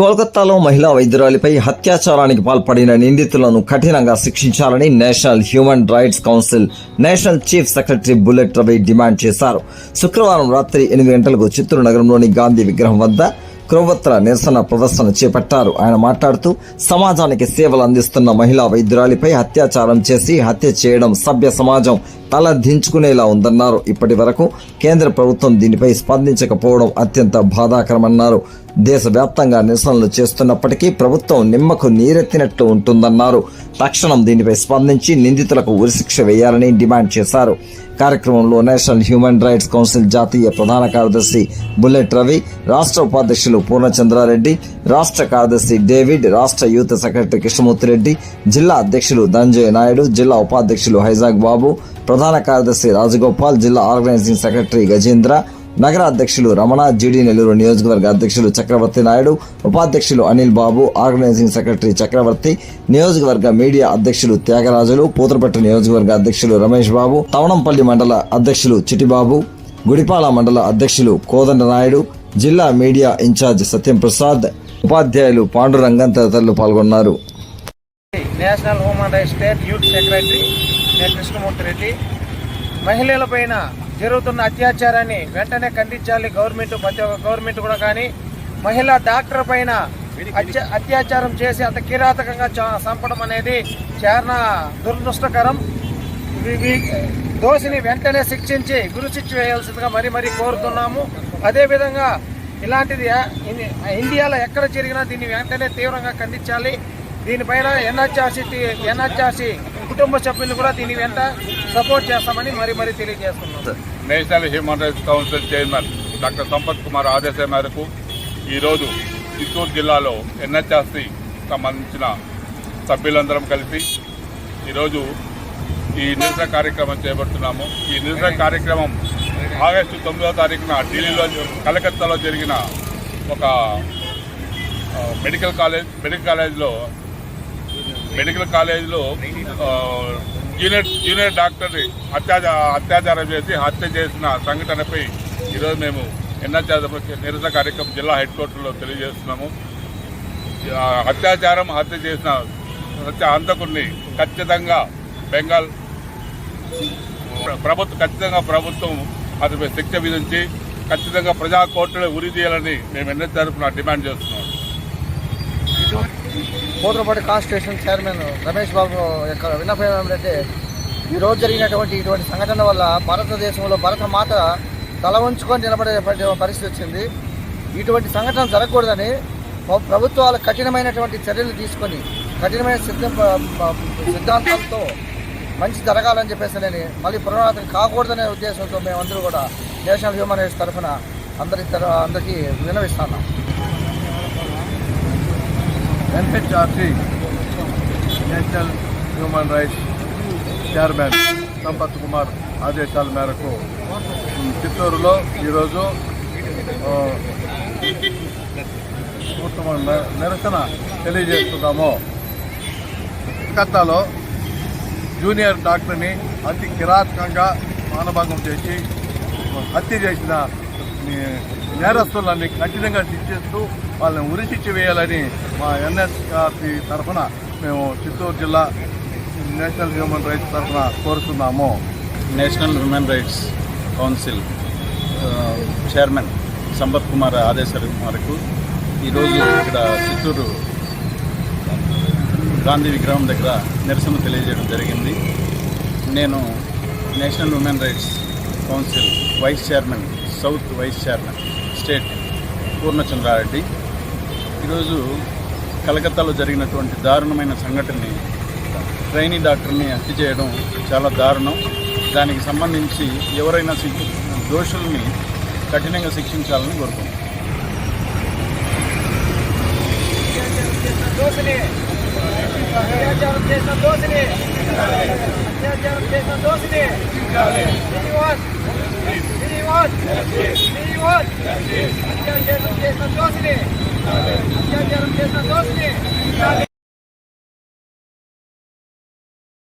కోల్కతాలో మహిళా వైద్యురాలిపై అత్యాచారానికి పాల్పడిన నిందితులను కఠినంగా శిక్షించాలని national human rights council national chief secretary bullet Ravi demand చేశారు. శుక్రవారం రాత్రి ఎనిమిది గంటలకు చిత్తూరు నగరంలోని గాంధీ విగ్రహం వద్ద క్రొవ్వొత్తుల నిరసన ప్రదర్శన చేపట్టారు. ఆయన మాట్లాడుతూ సమాజానికి సేవలు అందిస్తున్న మహిళా వైద్యురాలిపై అత్యాచారం చేసి హత్య చేయడం సభ్య సమాజం తల దించుకునేలా ఉందన్నారు. ఇప్పటి వరకు కేంద్ర ప్రభుత్వం దీనిపై స్పందించకపోవడం అత్యంత బాధాకరమన్నారు. దేశవ్యాప్తంగా నిరసనలు చేస్తున్నప్పటికీ ప్రభుత్వం నిమ్మకు నీరెత్తినట్లు ఉంటుందన్నారు. తక్షణం దీనిపై స్పందించి నిందితులకు ఉరిశిక్ష వేయాలని డిమాండ్ చేశారు. కార్యక్రమంలో నేషనల్ హ్యూమన్ రైట్స్ కౌన్సిల్ జాతీయ ప్రధాన కార్యదర్శి బుల్లెట్ రవి రాష్ట్ర ఉపాధ్యక్షులు పూర్ణచంద్రారెడ్డి రాష్ట్ర కార్యదర్శి డేవిడ్ రాష్ట్ర యూత్ సెక్రటరీ కృష్ణమూర్తి రెడ్డి జిల్లా అధ్యక్షులు ధనంజయ నాయుడు జిల్లా ఉపాధ్యక్షులు హైజాగ్ బాబు ప్రధాన కార్యదర్శి రాజగోపాల్ జిల్లా ఆర్గనైజింగ్ సెక్రటరీ గజేంద్ర నగర అధ్యక్షులు రమణ జీడీ నెల్లూరు నియోజకవర్గ అధ్యక్షులు చక్రవర్తి నాయుడు ఉపాధ్యక్షులు అనిల్ బాబు ఆర్గనైజింగ్ సెక్రటరీ చక్రవర్తి నియోజకవర్గ మీడియా అధ్యక్షులు త్యాగరాజులు పూతరపట్టు నియోజకవర్గ అధ్యక్షులు రమేష్ బాబు తవణంపల్లి మండల అధ్యక్షులు చిటిబాబు గుడిపాల మండల అధ్యక్షులు కోదండ నాయుడు జిల్లా మీడియా ఇన్ఛార్జ్ సత్యం ప్రసాద్ ఉపాధ్యాయులు పాండురంగన్ తదితరులు పాల్గొన్నారు. National human rights state youth secretary Krishnamurthy Reddy. మహిళలపైన జరుగుతున్న అత్యాచారాన్ని వెంటనే ఖండించాలి. గవర్నమెంట్ ప్రతి ఒక్క గవర్నమెంట్ కూడా కానీ. మహిళా డాక్టర్ పైన అత్య- అత్యాచారం చేసి అంత కిరాతకంగా చంపడం అనేది చాలా దురదృష్టకరం. దోషిని వెంటనే శిక్షించి గురు శిక్ష వేయాల్సిందిగా మరీ మరీ కోరుతున్నాము. అదేవిధంగా ఇలాంటిది ఇండియాలో ఎక్కడ జరిగినా దీన్ని వెంటనే తీవ్రంగా ఖండించాలి. దీనిపైన ఎన్హెచ్ఆర్సి ఎన్హెచ్ఆర్సి కుటుంబ సభ్యులు కూడా దీని వెంట సపోర్ట్ చేస్తామని మరి మరి తెలియజేస్తున్నాం. National human rights council chairman doctor Sampath Kumar ఆదేశాల మేరకు ఈరోజు చిత్తూరు జిల్లాలో ఎన్హెచ్ఆర్సి సంబంధించిన సభ్యులందరం కలిసి ఈరోజు ఈ నిరసన కార్యక్రమం చేపడుతున్నాము. ఈ నిరసన కార్యక్రమం ఆగస్టు తొమ్మిదవ తారీఖున ఢిల్లీలో కలకత్తాలో జరిగిన ఒక మెడికల్ కాలేజ్ మెడికల్ కాలేజ్లో మెడికల్ కాలేజీలో జూనియర్ జూనియర్ డాక్టర్ని అత్యాచార అత్యాచారం చేసి హత్య చేసిన సంఘటనపై ఈరోజు మేము ఎన్హెచ్ఆర్ నిరసన కార్యక్రమం జిల్లా హెడ్ క్వార్టర్లో తెలియజేస్తున్నాము. అత్యాచారం హత్య చేసిన హత్య హంతకుడిని ఖచ్చితంగా బెంగాల్ ప్రభుత్వం ఖచ్చితంగా ప్రభుత్వం అతనిపై శిక్ష విధించి ఖచ్చితంగా ప్రజా కోర్టులో ఉరి తీయాలని మేము ఎన్ఎస్ తరఫున డిమాండ్ చేస్తున్నాం. పోతులపాటి కాన్స్టిట్యూషన్ చైర్మన్ రమేష్ బాబు యొక్క విన్నపం ఏమిటంటే ఈ రోజు జరిగినటువంటి ఇటువంటి సంఘటన వల్ల భారతదేశంలో భరత మాత తల ఉంచుకొని నిలబడేటువంటి పరిస్థితి వచ్చింది. ఇటువంటి సంఘటన జరగకూడదని ప్రభుత్వాలు కఠినమైనటువంటి చర్యలు తీసుకొని కఠినమైన సిద్ధ సిద్ధాంతాలతో మంచి జరగాలని చెప్పేసి నేను మళ్ళీ పునరావృతం కాకూడదనే ఉద్దేశంతో మేమందరూ కూడా నేషనల్ హ్యూమన్ రైట్స్ తరఫున అందరి తర- అందరికీ వినవిస్తాను NHRC national human rights chairman Sampath Kumar ఆదేశాల మేరకు చిత్తూరులో ఈరోజు ఉత్తమ నిరసన తెలియజేస్తున్నాము. కలకత్తాలో జూనియర్ డాక్టర్ని అతి కిరాతకంగా మానభంగం చేసి హత్య చేసిన నేరస్తులని కఠినంగా శిక్షిస్తూ వాళ్ళని ఉరి శిక్ష వేయాలని మా ఎన్ఎస్ఆర్పి తరఫున మేము చిత్తూరు జిల్లా నేషనల్ హ్యూమన్ రైట్స్ తరఫున కోరుతున్నాము. National human rights council chairman Sampath Kumar ఆదేశాల మేరకు ఈరోజు ఇక్కడ చిత్తూరు గాంధీ విగ్రహం దగ్గర నిరసన తెలియజేయడం జరిగింది. నేను national women rights council vice chairman south vice chairman state Purnachandrareddy. ఈరోజు కలకత్తాలో జరిగినటువంటి దారుణమైన సంఘటనని ట్రైనీ డాక్టర్ని హత్య చేయడం చాలా దారుణం. దానికి సంబంధించి ఎవరైనా శిక్ష దోషుల్ని కఠినంగా శిక్షించాలని కోరుకుంటున్నాను అత్యాచారం చేసిన దోషిని. అత్యాచారం చేసిన దోషిని